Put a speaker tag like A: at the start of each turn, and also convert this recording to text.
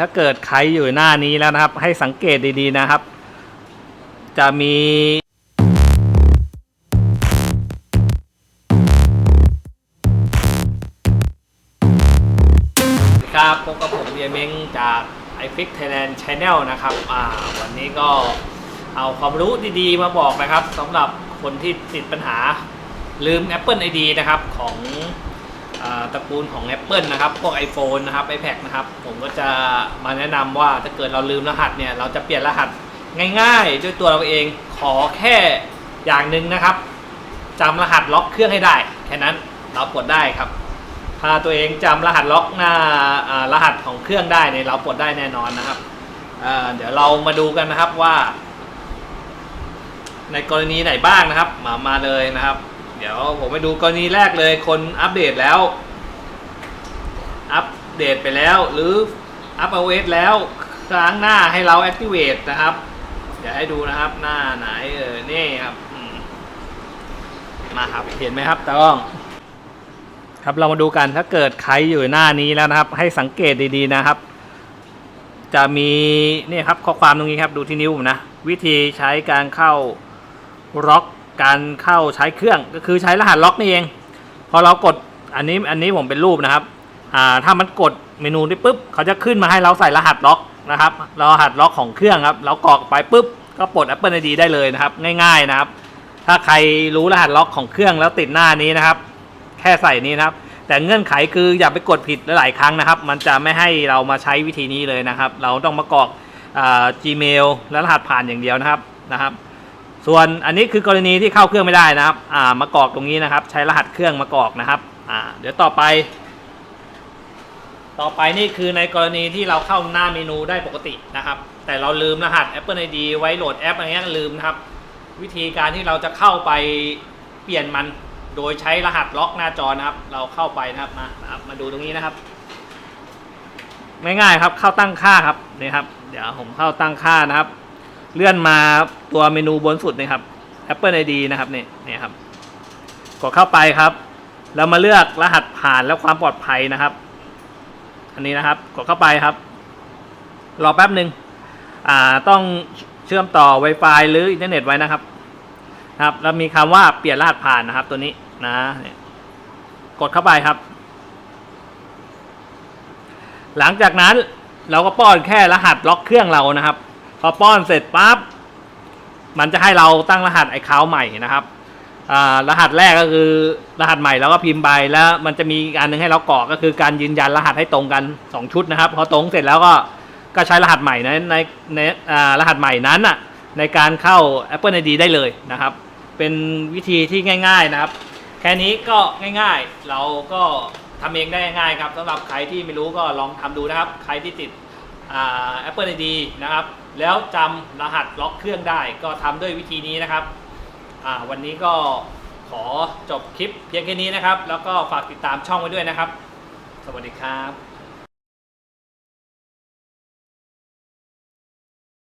A: ถ้าเกิดใครอยู่หน้านี้แล้วนะครับ ให้สังเกตดีๆนะครับ จะมีครับพบกับผมเบียเม้งจาก i f i x Thailand Channel นะครับอ่าวันนี้ก็เอาความรู้ดีๆมาบอกนะครับสำหรับคนที่ติดปัญหาลืม Apple ID นะครับของ ตระกูลของ Apple นะครับ พวก iPhone นะครับ iPad นะครับ ผมก็จะมาแนะนำว่าถ้าเกิดเราลืมรหัสเนี่ย เราจะเปลี่ยนรหัสง่ายๆ ด้วยตัวเราเอง ขอแค่อย่างหนึ่งนะครับจำรหัสล็อกเครื่องให้ได้ แค่นั้นเราปลดได้ครับ ถ้าตัวเองจำรหัสล็อกหน้าอ่ารหัสของเครื่องได้เนี่ยเราปลดได้แน่นอนนะครับเดี๋ยวเรามาดูกันนะครับว่า ในกรณีไหนบ้างนะครับ มามาเลยนะครับ เดี๋ยวผมไปดูกรณีแรกเลยคนอัปเดตแล้ว อัปเดตไปแล้ว หรืออัปเดตแล้วครั้งหน้าให้เรา activate นะครับ เดี๋ยวให้ดูนะครับหน้าไหนเออนี่ครับมมาครับเห็นไหมครับตากล้อง ครับเรามาดูกันถ้าเกิดใครอยู่หน้านี้แล้วนะครับ ให้สังเกตดีๆนะครับ จะมีนี่ครับข้อความตรงนี้ครับดูที่นิ้วผมนะ วิธีใช้การเข้าล็อก การเข้าใช้เครื่องก็คือใช้รหัสล็อกนี่เอง พอเรากดอันนี้อันนี้ผมเป็นรูปนะครับอ่าถ้ามันกดเมนูนี้ปุ๊บเขาจะขึ้นมาให้เราใส่รหัสล็อกนะครับรหัสล็อกของเครื่องครับเรากรอกไปปุ๊บก็ปลด Apple ID ได้เลยนะครับ ง่ายๆนะครับ ถ้าใครรู้รหัสล็อกของเครื่องแล้วติดหน้านี้นะครับ แค่ใส่นี้นะครับ แต่เงื่อนไขคืออย่าไปกดผิดหลายครั้งนะครับ มันจะไม่ให้เรามาใช้วิธีนี้เลยนะครับ เราต้องมากรอกอ่า Gmail และรหัสผ่านอย่างเดียวนะครับนะครับ ส่วนอันนี้คือกรณีที่เข้าเครื่องไม่ได้นะครับอ่ามากรอกตรงนี้นะครับ ใช้รหัสเครื่องมากรอกนะครับอ่าเดี๋ยวต่อไป ต่อไปนี่คือในกรณีที่เราเข้าหน้าเมนูได้ปกตินะครับ แต่เราลืมรหัส Apple ID ไว้โหลดแอปอะไรเงี้ยลืมนะครับ วิธีการที่เราจะเข้าไปเปลี่ยนมันโดยใช้รหัสล็อกหน้าจอนะครับ เราเข้าไปนะครับมานะครับมาดูตรงนี้นะครับง่ายๆครับเข้าตั้งค่าครับนี่ครับ เดี๋ยวผมเข้าตั้งค่านะครับ เลื่อนมาตัวเมนูบนสุดนี่ครับ Apple ID นะครับนี่นี่ครับ กดเข้าไปครับ แล้วมาเลือกรหัสผ่านและความปลอดภัยนะครับ อันนี้นะครับ กดเข้าไปครับ รอแป๊บหนึ่งอ่าต้องเชื่อมต่อ Wi-Fi หรืออินเทอร์เน็ตไว้นะครับครับ แล้วมีคำว่าเปลี่ยนรหัสผ่านนะครับ ตัวนี้นะเนี่ยกดเข้าไปครับ หลังจากนั้นเราก็ป้อนแค่รหัสล็อกเครื่องเรานะครับ พอป้อนเสร็จปั๊บมันจะให้เราตั้งรหัสไอ้คาวใหม่นะครับรหัสแรกก็คือรหัสใหม่แล้วก็พิมพ์ไปแล้วมันจะมีอันหนึงให้เรากรอกก็คือการยืนยันรหัสให้ตรงกัน 2 ชุดนะครับ พอตรงเสร็จแล้วก็ก็ใช้รหัสใหม่ในในในรหัสใหม่นั้นอะในการเข้า Apple ID ได้เลยนะครับ เป็นวิธีที่ง่าย ๆนะครับ แค่นี้ก็ง่ายๆ เราก็ทำเองได้ง่ายครับสำหรับใครที่ไม่รู้ก็ลองทำดูนะครับ ใครที่ติดอ่า Apple ID นะครับ แล้วจำรหัสล็อกเครื่องได้ก็ทำด้วยวิธีนี้นะครับวันนี้ก็ขอจบคลิปเพียงแค่นี้นะครับ แล้วก็ฝากติดตามช่องไว้ด้วยนะครับ สวัสดีครับ